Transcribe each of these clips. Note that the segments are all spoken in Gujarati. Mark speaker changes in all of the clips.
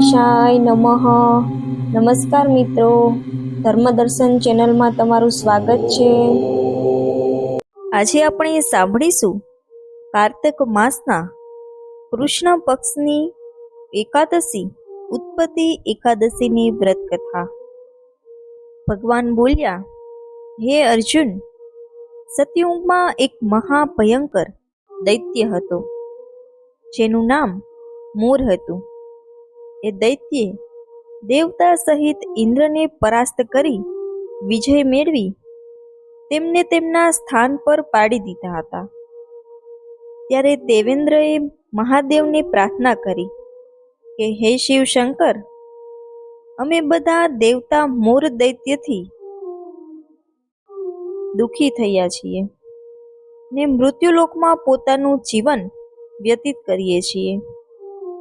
Speaker 1: ગણેશાય નમઃ. નમસ્કાર મિત્રો. ધર્મદર્શન ચેનલમાં તમારું સ્વાગત છે. આજે આપણે સાંભળીશું કાર્તક માસના કૃષ્ણ પક્ષની એકાદશી, ઉત્પત્તિ એકાદશીની વ્રત કથા ભગવાન બોલ્યા, હે અર્જુન, સતયુગમાં એક મહાભયંકર દૈત્ય હતો, જેનું નામ મોર હતું. એ દૈત્યે દેવતા સહિત ઇન્દ્રને પરાસ્ત કરી વિજય મેળવી તેમને તેમના સ્થાન પર પાડી દીધા હતા. ત્યારે દેવેન્દ્રએ મહાદેવને પ્રાર્થના કરી કે, હે શિવ શંકર, અમે બધા દેવતા મોર દૈત્યથી દુઃખી થયા છીએ ને મૃત્યુલોકમાં પોતાનું જીવન વ્યતીત કરીએ છીએ.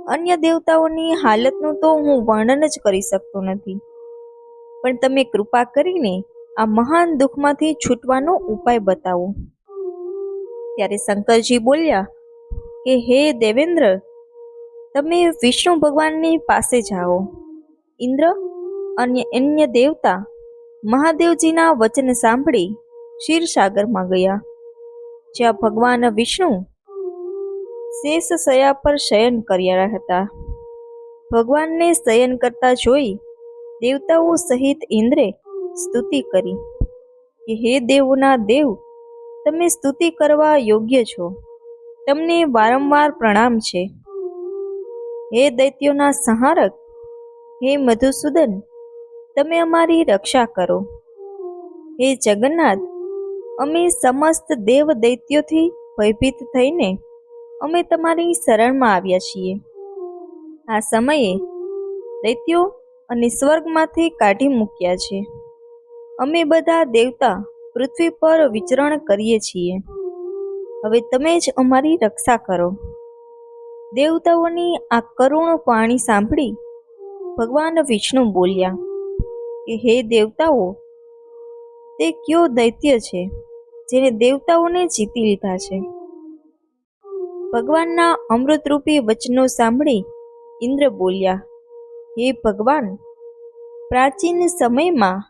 Speaker 1: અન્ય દેવતાઓની હાલતનું તો હું વર્ણન જ કરી શકતો નથી. પણ તમે કૃપા કરીને આ મહાન દુઃખમાંથી છૂટવાનો ઉપાય બતાવો. ત્યારે શંકરજી બોલ્યા, કે હે દેવેન્દ્ર, તમે વિષ્ણુ ભગવાનની પાસે જાઓ. ઇન્દ્ર અને અન્ય દેવતા મહાદેવજીના વચન સાંભળી ક્ષીરસાગરમાં ગયા. જ્યાં ભગવાન વિષ્ણુ શેષ શયા પર શયન કર્યા હતા. ભગવાનને શયન કરતા જોઈ દેવતાઓ સહિત ઇન્દ્રે સ્તુતિ કરી કે, હે દેવોના દેવ, તમે સ્તુતિ કરવા યોગ્ય છો. તમને વારંવાર પ્રણામ છે. હે દૈત્યોના સંહારક, હે મધુસૂદન, તમે અમારી રક્ષા કરો. હે જગન્નાથ, અમે સમસ્ત દેવ દૈત્યોથી ભયભીત થઈને અમે તમારી શરણમાં આવ્યા છીએ. આ સમયે દૈત્યો અને સ્વર્ગમાંથી કાઢી મૂક્યા છે. અમે બધા દેવતા પૃથ્વી પર વિચરણ કરીએ છીએ. હવે તમે જ અમારી રક્ષા કરો. દેવતાઓની આ કરુણ વાણી સાંભળી ભગવાન વિષ્ણુ બોલ્યા, કે હે દેવતાઓ, તે કયો દૈત્ય છે જેને દેવતાઓને જીતી લીધા છે? ભગવાનના અમૃતરૂપી વચનો સાંભળી ઇન્દ્ર બોલ્યા, હે ભગવાન, પ્રાચીન સમયમાં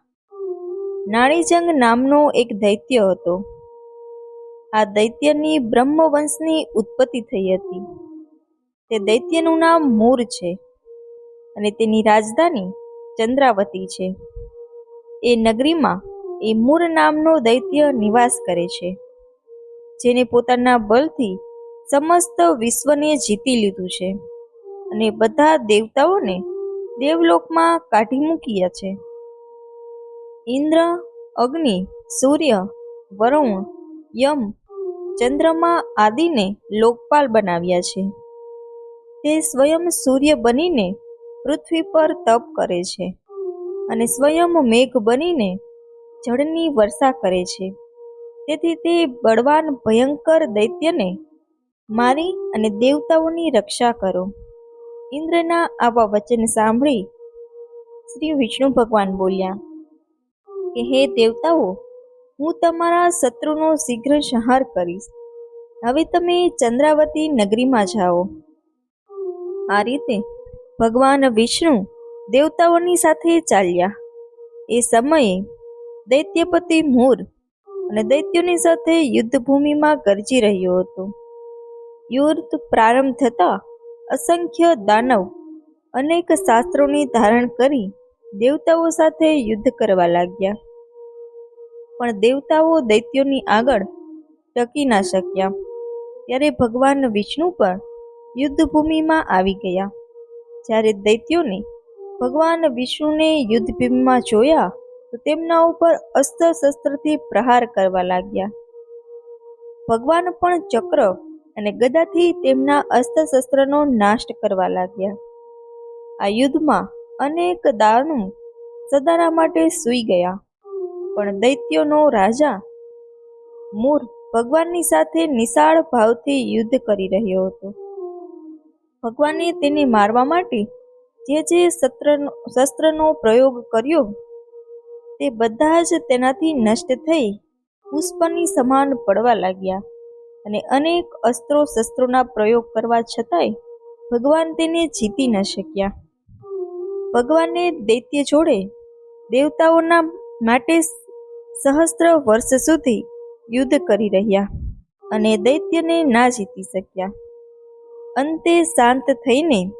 Speaker 1: નાણીજંગ નામનો એક દૈત્ય હતો. આ દૈત્યની બ્રહ્મવંશની ઉત્પત્તિ થઈ હતી. તે દૈત્યનું નામ મૂર છે અને તેની રાજધાની ચંદ્રાવતી છે. એ નગરીમાં એ મૂર નામનો દૈત્ય નિવાસ કરે છે, જેને પોતાના બળથી સમસ્ત વિશ્વને જીતી લીધું છે. અને બધા દેવતાઓને દેવલોકમાં કાઢી મૂક્યા છે. ઇન્દ્ર, અગ્નિ, સૂર્ય, વરુણ, યમ, ચંદ્રમા આદિને લોકપાલ બનાવ્યા છે. તે સ્વયં સૂર્ય બનીને પૃથ્વી પર તપ કરે છે અને સ્વયં મેઘ બનીને જળની વર્ષા કરે છે. તેથી તે બળવાન ભયંકર દૈત્યને મારી અને દેવતાઓની રક્ષા કરો. ઇન્દ્રના આવા વચન સાંભળી શ્રી વિષ્ણુ ભગવાન બોલ્યા, કે હે દેવતાઓ, હું તમારા શત્રુનો શીઘ્ર સંહાર કરીશ. હવે તમે ચંદ્રાવતી નગરીમાં જાઓ. આ રીતે ભગવાન વિષ્ણુ દેવતાઓની સાથે ચાલ્યા. એ સમયે દૈત્યપતિ મૂર અને દૈત્યોની સાથે યુદ્ધભૂમિમાં ગરજી રહ્યો હતો. યુદ્ધ પ્રારંભ થતા અસંખ્ય દાનવ અનેક શાસ્ત્રોની ધારણ કરી દેવતાઓ સાથે યુદ્ધ કરવા લાગ્યા. પણ દેવતાઓ દૈત્યોની આગળ ટકી ના શક્યા. ત્યારે ભગવાન વિષ્ણુ પણ યુદ્ધભૂમિમાં આવી ગયા. જ્યારે દૈત્યોને ભગવાન વિષ્ણુને યુદ્ધભૂમિમાં જોયા, તો તેમના ઉપર અસ્ત્ર શસ્ત્રથી પ્રહાર કરવા લાગ્યા. ભગવાન પણ ચક્ર અને ગદાથી તેમના અસ્ત્ર શસ્ત્રનો નાશ કરવા લાગ્યા. આ યુદ્ધમાં અનેક દાનુ સદાના માટે સૂઈ ગયા, પણ દૈત્યોનો રાજા મૂર ભગવાનની સાથે નિશાળ ભાવથી યુદ્ધ કરી રહ્યો હતો. ભગવાને તેને મારવા માટે જે જે શસ્ત્રનો શસ્ત્રનો પ્રયોગ કર્યો, તે બધા જ તેનાથી નષ્ટ થઈ પુષ્પની સમાન પડવા લાગ્યા. અને અનેક અસ્ત્રો શસ્ત્રોના પ્રયોગ કરવા છતાંય ભગવાન તેને જીતી ન શક્યા. ભગવાને દૈત્ય જોડે દેવતાઓના માટે સહસ્ત્ર વર્ષ સુધી યુદ્ધ કરી રહ્યા અને દૈત્યને ના જીતી શક્યા. અંતે શાંત થઈને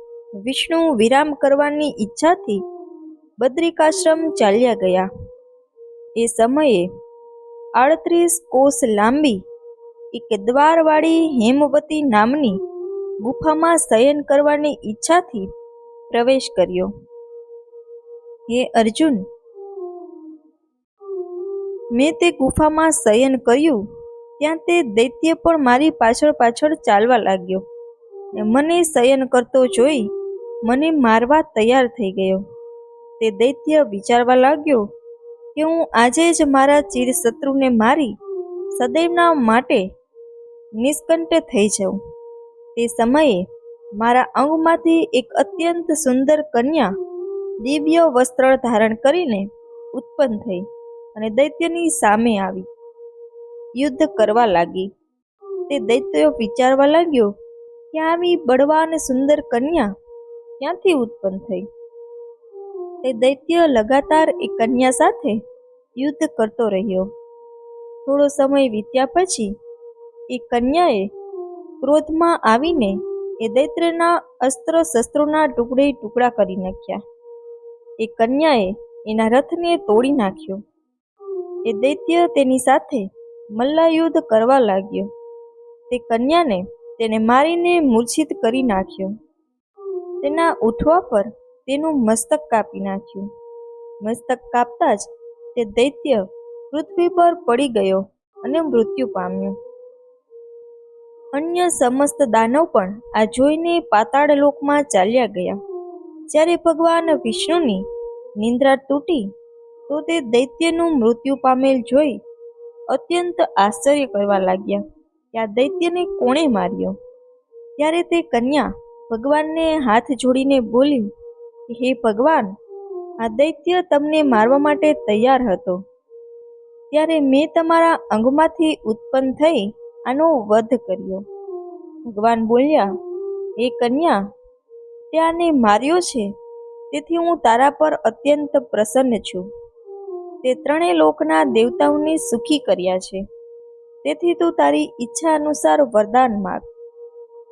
Speaker 1: વિષ્ણુ વિરામ કરવાની ઈચ્છાથી બદ્રિકાશ્રમ ચાલ્યા ગયા. એ સમયે આડત્રીસ કોષ લાંબી એક દ્વારવાળી હેમવતી નામની ગુફામાં શયન કરવાની ઈચ્છાથી પ્રવેશ કર્યો. હે અર્જુન, મેં તે ગુફામાં શયન કર્યું, ત્યાં તે દૈત્ય પણ મારી પાછળ પાછળ ચાલવા લાગ્યો મને શયન કરતો જોઈ મને મારવા તૈયાર થઈ ગયો. તે દૈત્ય વિચારવા લાગ્યો કે હું આજે જ મારા ચીર શત્રુને મારી સદૈવના માટે નિષ્કંઠ થઈ જાઉં તે સમયે મારા અંગમાંથી એક અત્યંત સુંદર કન્યા દિવ્ય વસ્ત્ર ધારણ કરીને ઉત્પન્ન થઈ અને દૈત્યની સામે આવી. યુદ્ધ કરવા લાગી. તે દૈત્યો વિચારવા લાગ્યો કે આવી બળવાન સુંદર કન્યા? ક્યાંથી ઉત્પન્ન થઈ? તે દૈત્ય લગાતાર એ કન્યા સાથે યુદ્ધ કરતો રહ્યો. થોડો સમય વીત્યા પછી એ કન્યાએ ક્રોધમાં આવીને એ દૈત્રના અસ્ત્ર શસ્ત્રોના ટુકડે ટુકડા કરી નાખ્યા. એ કન્યાએ એના રથને તોડી નાખ્યો. એ દૈત્ય તેની સાથે મલ્લાયુદ્ધ કરવા લાગ્યો. તે કન્યાને તેને મારીને મૂર્છિત કરી નાખ્યો. તેના ઉઠવા પર તેનું મસ્તક કાપી નાખ્યું. મસ્તક કાપતા જ તે દૈત્ય પૃથ્વી પર પડી ગયો અને મૃત્યુ પામ્યો. અન્ય સમસ્ત દાનવ પણ આ જોઈને પાતાળ લોકમાં ચાલ્યા ગયા. જ્યારે ભગવાન વિષ્ણુની નિંદ્રા તૂટી, તો તે દૈત્યનું મૃત્યુ પામેલ જોઈ અત્યંત આશ્ચર્ય કરવા લાગ્યા કે આ દૈત્યને કોણે માર્યો? ત્યારે તે કન્યા ભગવાનને હાથ જોડીને બોલી, હે ભગવાન, આ દૈત્ય તમને મારવા માટે તૈયાર હતો. ત્યારે મેં તમારા અંગમાંથી ઉત્પન્ન થઈ આનો વધ કર્યો. ભગવાન બોલ્યા, હે કન્યા, તે આને માર્યો છે? તેથી હું તારા પર અત્યંત પ્રસન્ન છું. તે ત્રણેય લોકના દેવતાઓને સુખી કર્યા છે. તેથી તું તારી ઈચ્છા અનુસાર વરદાન માગ.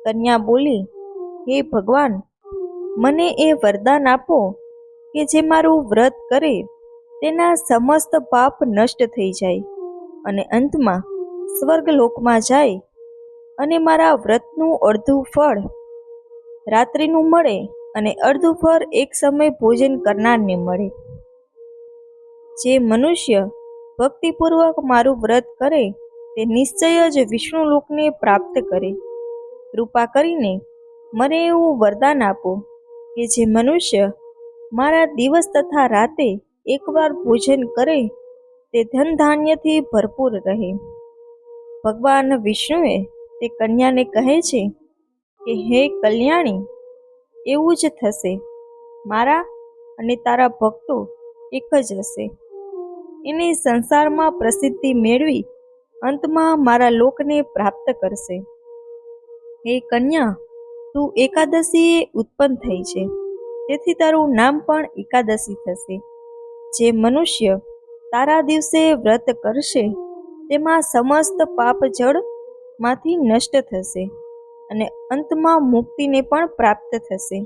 Speaker 1: કન્યા બોલી, હે ભગવાન, મને એ વરદાન આપો કે જે મારું વ્રત કરે, તેના સમસ્ત પાપ નષ્ટ થઈ જાય. અને અંતમાં સ્વર્ગલોકમાં જાય અને મારા વ્રતનું અડધું ફળ રાત્રિનું મળે અને અડધું ફળ એક સમય ભોજન કરનારને મળે. જે મનુષ્ય ભક્તિપૂર્વક મારું વ્રત કરે, તે નિશ્ચય જ વિષ્ણુલોકને પ્રાપ્ત કરે. કૃપા કરીને મને એવું વરદાન આપો કે જે મનુષ્ય મારા દિવસ તથા રાતે એકવાર ભોજન કરે, તે ધન ધાન્યથી ભરપૂર રહે. ભગવાન વિષ્ણુએ તે કન્યાને કહે છે કે, હે કલ્યાણી, એવું જ થશે. મારા અને તારા ભક્તો એક જ હશે. એને સંસારમાં પ્રસિદ્ધિ મેળવી અંતમાં મારા લોકને પ્રાપ્ત કરશે. હે કન્યા, તું એકાદશીએ ઉત્પન્ન થઈ છે. તેથી તારું નામ પણ એકાદશી થશે. જે મનુષ્ય તારા દિવસે વ્રત કરશે તેમાં સમસ્ત પાપ જળમાંથી નષ્ટ થશે અને અંતમાં મુક્તિને પણ પ્રાપ્ત થશે.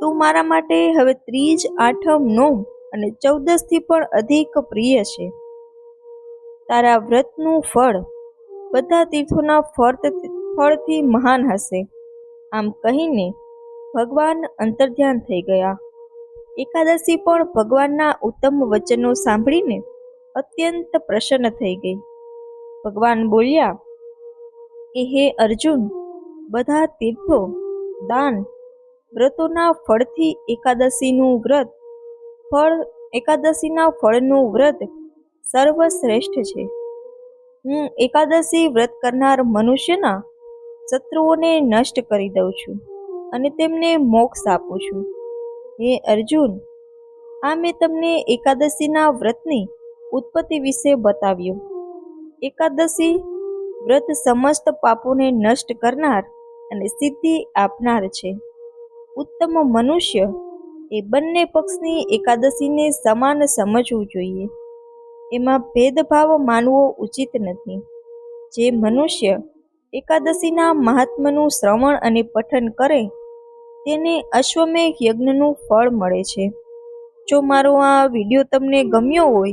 Speaker 1: તું મારા માટે હવે ત્રીજ, આઠમ, નોમ અને ચૌદસથી પણ અધિક પ્રિય છે. તારા વ્રતનું ફળ બધા તીર્થોના ફળ ફળથી મહાન હશે. આમ કહીને ભગવાન અંતર્ધ્યાન થઈ ગયા. એકાદશી પણ ભગવાનના ઉત્તમ વચનો સાંભળીને અત્યંત પ્રસન્ન થઈ ગઈ. ભગવાન બોલ્યા, કે હે અર્જુન, બધા તીર્થો, દાન, વ્રતોના ફળથી એકાદશીનું વ્રત, ફળ એકાદશીના ફળનું વ્રત સર્વશ્રેષ્ઠ છે. હું એકાદશી વ્રત કરનાર મનુષ્યના શત્રુઓને નષ્ટ કરી દઉં છું અને તેમને મોક્ષ આપું છું. હે અર્જુન, આ મેં તમને એકાદશીના વ્રતની ઉત્પત્તિ વિશે બતાવ્યું. એકાદશી વ્રત સમસ્ત પાપોને નષ્ટ કરનાર અને સિદ્ધિ આપનાર છે. ઉત્તમ મનુષ્ય એ બંને પક્ષની એકાદશીને સમાન સમજવું જોઈએ. એમાં ભેદભાવ માનવો ઉચિત નથી. જે મનુષ્ય એકાદશીના મહાત્માનું શ્રવણ અને પઠન કરે, તેને અશ્વમેઘ યજ્ઞનું ફળ મળે છે. જો મારો આ વીડિયો તમને ગમ્યો હોય